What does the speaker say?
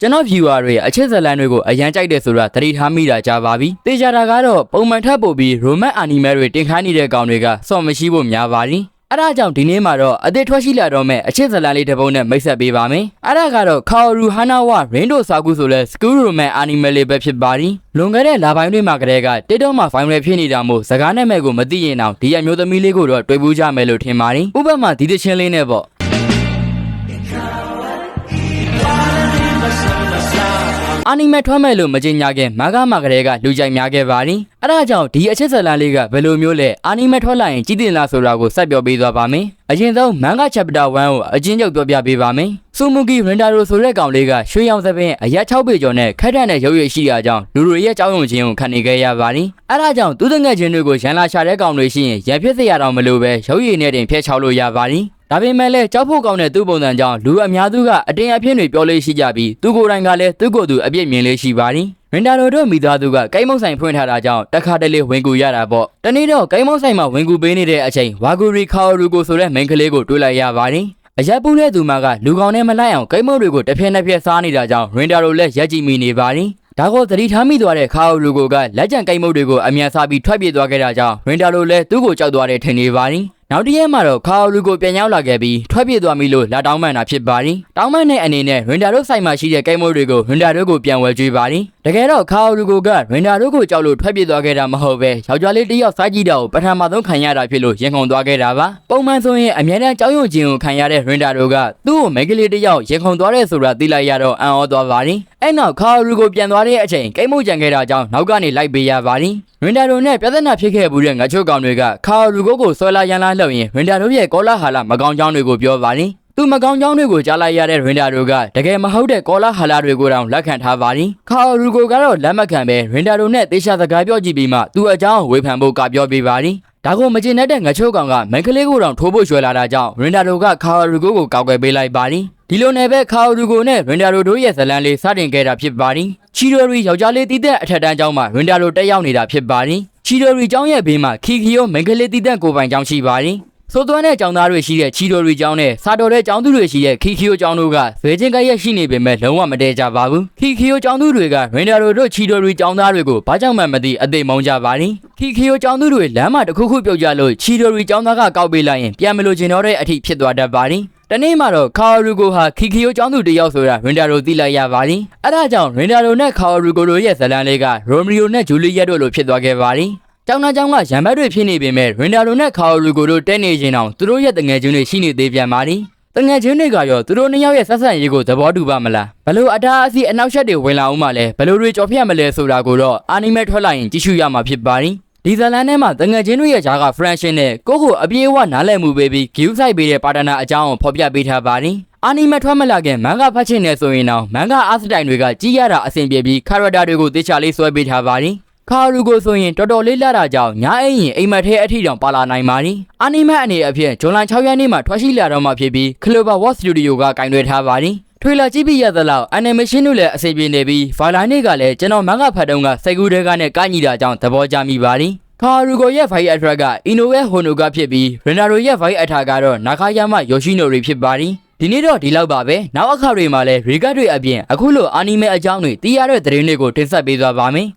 ကျွန်တော် viewer တွေအချစ်ဇတ်လန်တွေကိုအရန်ကြိုက်တယ်ဆိုတာသတိထားမိတာကြားပါပြီတေချာတာကတော့ပုံမှန်ထပ်ပို့ပြီး roman anime တွေတင်ခိုင်းနေတဲ့ကောင်တွေကစော့မရှိဖို့များပါလိအဲ့ဒါကြောင့်ဒီနေ့မှာတော့အသစ်ထွက်ရှိလာတော့မဲ့အချစ်ဇတ်လန်လေးတစ်ပုဒ်နဲ့မိတ်ဆက်ပေးပါမယ်အဲ့ဒါကတော့ Kaoru Hanawa Rainbow Saku ဆိုတဲ့ school roman anime လေးပဲဖြစ်ပါလိလွန်ခဲ့တဲ့လပိုင်းတွေမှာကတည်းက TikTok မှာ viral ဖြစ်နေတာမို့စကားနာမည်ကိုမသိရင်တော့ဒီအမျိုးသမီးလေးကိုတော့တွေ့ဘူးကြမယ်လို့ထင်ပါတယ်ဥပမာဒီသချင်းလေးနဲ့ပေါ့ အာနီမဲထွက်မဲ့လို့မကြင်ညာခင်မဂမကလေးကလူကြိုက်များခဲ့ပါရင်အဲ့ဒါကြောင့်ဒီအချစ်ဇလန်လေးကဘယ်လိုမျိုးလဲအာနီမဲထွက်လာရင်ကြည်တင်လားဆိုတာကိုဆက်ပြောပေးသွားပါမယ်အရင်ဆုံးမန်ဂ chapter 1ကိုအချင်းချုပ်ပြောပြပေးပါမယ်ဆူမူကီရင်ဒါရိုဆိုတဲ့ကောင်လေးကရွှေရောင်သပင်အရက်6ပေကျော်နဲ့ခက်ထန်တဲ့ရုပ်ရည်ရှိရာကြောင့်လူတွေရဲ့ကြောက်ရွံ့ခြင်းကိုခံနေခဲ့ရပါရင်အဲ့ဒါကြောင့်သူတငယ်ချင်းတွေကိုရန်လာရှာတဲ့ကောင်တွေရှိရင်ရန်ဖြစ်စရာတော့မလိုပဲရုပ်ရည်နဲ့တင်ဖျက်ချောက်လို့ရပါရင် ဒါပေမဲ့လည်းကြောက်ဖို့ကောင်းတဲ့သူ့ပုံစံကြောင့်လူအများစုကအတင်းအဖျင်းတွေပြောလို့ရှိကြပြီးသူကိုယ်တိုင်ကလည်းသူ့ကိုယ်သူအပြစ်မြင်လေးရှိပါရင်ရင်တာရိုတို့မိသားစုကကိမုံဆိုင်ဖွင့်ထားတာကြောင့်တခါတလေဝင်ကူရတာပေါ့တနေ့တော့ကိမုံဆိုင်မှာဝင်ကူပေးနေတဲ့အချိန်ဝါဂူရီကာရူကိုဆိုတဲ့မိန်းကလေးကိုတွေ့လိုက်ရပါတယ်အရက်ပူးတဲ့သူမကလူကောင်နဲ့မလိုက်အောင်ကိမုံတွေကိုတစ်ဖက်နှစ်ဖက်စားနေတာကြောင့်ရင်တာရိုလည်းရက်ကြည့်မိနေပါတယ်ဒါကိုသတိထားမိသွားတဲ့ခါအိုလူကိုကလက်ကျန်ကိမုတ်တွေကိုအမြန်စားပြီးထွက်ပြေးသွားခဲ့တာကြောင့်ရင်တာလိုလည်းသူ့ကိုကြောက်သွားတယ်ထင်နေပါရင် နောက်တစ်ရက်မှာတော့ခါအိုလူကိုပြန်ရောက်လာခဲ့ပြီးထွက်ပြေးသွားပြီလို့လာတောင်းပန်တာဖြစ်ပါရင်တောင်းပန်တဲ့အနေနဲ့ရင်တာတို့ဆိုင်မှာရှိတဲ့ကိမုတ်တွေကိုရင်တာတို့ကိုပြန်ဝယ်ကြွေးပါရင် တကယ်တော့ခါအိုလူကိုကရင်တာတို့ကိုကြောက်လို့ထွက်ပြေးသွားခဲ့တာမဟုတ်ပဲယောက်ျားလေးတစ်ယောက်စားကြည့်တာကိုပထမဆုံးခံရတာဖြစ်လို့ရင်ခုန်သွားခဲ့တာပါပုံမှန်ဆိုရင်အများနဲ့ကြောက်ရွံ့ခြင်းကိုခံရတဲ့ရင်တာတို့ကသူ့ကိုမိန်းကလေးတစ်ယောက်ရင်ခုန်သွားတယ်ဆိုတာသိလိုက်ရတော့အံ့ဩသွားပါရင်အဲ့နောက်ခါအိုလူကိုပြန်သွားတဲ့အချိန်ကိမုတ်ကြံခဲ့တာကြောင့်နောက်ကနေလိုက်ပေးရပါရင်ရင်တာတို့နဲ့ပြဿနာဖြစ်ခဲ့မှုတဲ့ငါချို့ကောင်တွေကခါအိုလူကိုကိုဆွဲလာရန်လာလှုပ်ရင်ရင်တာတို့ရဲ့ကောလာဟာလာမကောင်းကြောင်းတွေကိုပြောပါရင် သူမကောင်းကြောင်းတွေကိုကြားလိုက်ရတဲ့ရင်တာတို့ကတကယ်မဟုတ်တဲ့ကောလာဟာလာတွေကိုတောင်လက်ခံထားပါရင်ခါအိုလူကိုကတော့လက်မခံပဲရင်တာတို့နဲ့တေချာစကားပြောကြည့်ပြီးမှသူ့အကြောင်းဝေဖန်ဖို့ကပြောပေးပါရင်ဒါကိုမကျင်တတ်တဲ့ငချိုးကောင်ကမန်ကလေးကိုတောင်ထိုးဖို့ရွှဲလာတာကြောင့်ရင်တာတို့ကခါအိုလူကိုကိုကောက်ွယ်ပေးလိုက်ပါရင်ဒီလိုနဲ့ပဲခါအိုလူကိုနဲ့ရင်တာတို့တို့ရဲ့ဇလန်လေးစတင်ခဲ့တာဖြစ်ပါရင်ချီရိုရီယောက်ျားလေးတီးတဲ့အထက်တန်းကျောင်းမှာရင်တာတို့တက်ရောက်နေတာဖြစ်ပါရင်ချီရိုရီကျောင်းရဲ့ဘေးမှာခီခီယိုမန်ကလေးတီးတဲ့ကိုပိုင်ကျောင်းရှိပါရင် ဆိုသွမ်းတဲ့ကျောင်းသားတွေရှိတဲ့ချီတိုရီကျောင်းနဲ့စာတော်တဲ့ကျောင်းသူတွေရှိတဲ့ခီခီယိုကျောင်းတို့ကဇွဲချင်းကရက်ရှိနေပေမဲ့လုံးဝမတည့်ကြပါဘူးခီခီယိုကျောင်းသူတွေကရင်ဒါရိုတို့ချီတိုရီကျောင်းသားတွေကိုဘာကြောင့်မှမသိအသိမုန်းကြပါရင်ခီခီယိုကျောင်းသူတွေလမ်းမှာတစ်ခုခုပြုတ်ကြလို့ချီတိုရီကျောင်းသားကကောက်ပေးလိုက်ရင်ပြန်မလို့ကျင်တော့တဲ့အထိဖြစ်သွားတတ်ပါရင်တနေ့မှာတော့ခါရူကိုဟာခီခီယိုကျောင်းသူတယောက်ဆိုတာရင်ဒါရိုသိလိုက်ရပါရင်အဲဒါကြောင့်ရင်ဒါရိုနဲ့ခါရူကိုတို့ရဲ့ဇလန်လေးကရိုမီယိုနဲ့ဂျူလီယက်တို့လိုဖြစ်သွားခဲ့ပါရင် ကျောင်းသားကျောင်းကရံဘက်တွေဖြစ်နေပေမဲ့ရင်ဒါလိုနဲ့ခါအိုလူကိုတို့တဲနေခြင်းအောင်သူတို့ရဲ့တငယ်ချင်းတွေရှိနေသေးပြန်ပါလိတငယ်ချင်းတွေကရောသူတို့နှစ်ယောက်ရဲ့ဆက်ဆံရေးကိုသဘောတူပါမလားဘလို့အတားအဆီးအနောက်ရှက်တွေဝင်လာအောင်မလဲဘလို့တွေကြော်ဖြတ်မလဲဆိုတာကိုတော့အာနီမဲထွက်လာရင်ကြည့်ရှုရမှာဖြစ်ပါလိဒီဇလန်ထဲမှာတငယ်ချင်းတွေရဲ့ဂျားကဖရန်ရှင်နဲ့ကိုကိုအပြေးအဝနားလည်မှုပေးပြီးဂီယူဆိုင်ပေးတဲ့ပါတနာအကြောင်းကိုဖော်ပြပေးထားပါလိအာနီမဲထွက်မလာခင်မန်ဂဖတ်ချင်နေဆိုရင်တော့မန်ဂအာစတိုင်တွေကကြီးရတာအဆင်ပြေပြီးခရတာတွေကိုသေချာလေးဆွဲပေးထားပါလိ ခါရူကိုဆိုရင်တော်တော်လေးလာတာကြောင့်ညာအိမ်ရင်အိမ်မက်ထဲအထီတောင်ပါလာနိုင်ပါသည်။အာနီမက်အနေအဖြစ်ဇွန်လ6ရက်နေ့မှာထွက်ရှိလာတော့မှဖြစ်ပြီး Clover Watch Studio ကကင်တွယ်ထားပါသည်။ထွေလာကြည့်ပြီးရသလောက် animation တို့လည်းအစီအပြေနေပြီး Violine ကလည်းကျွန်တော်မန်ကဖတ်တုန်းကစိတ်ကူးတွေကနဲ့ကညီတာကြောင့်သဘောကျမိပါသည်။ခါရူကိုရဲ့ Vice Attack က Inoue Honoga ဖြစ်ပြီး Renaro ရဲ့ Vice Attack ကတော့ Nakayama Yoshinori ဖြစ်ပါသည်။ဒီနေ့တော့ဒီလောက်ပါပဲနောက်အခါတွေမှာလည်း regard တွေအပြင်အခုလိုအာနီမဲအကြောင်းတွေသိရတဲ့သတင်းတွေကိုတင်ဆက်ပေးသွားပါမယ်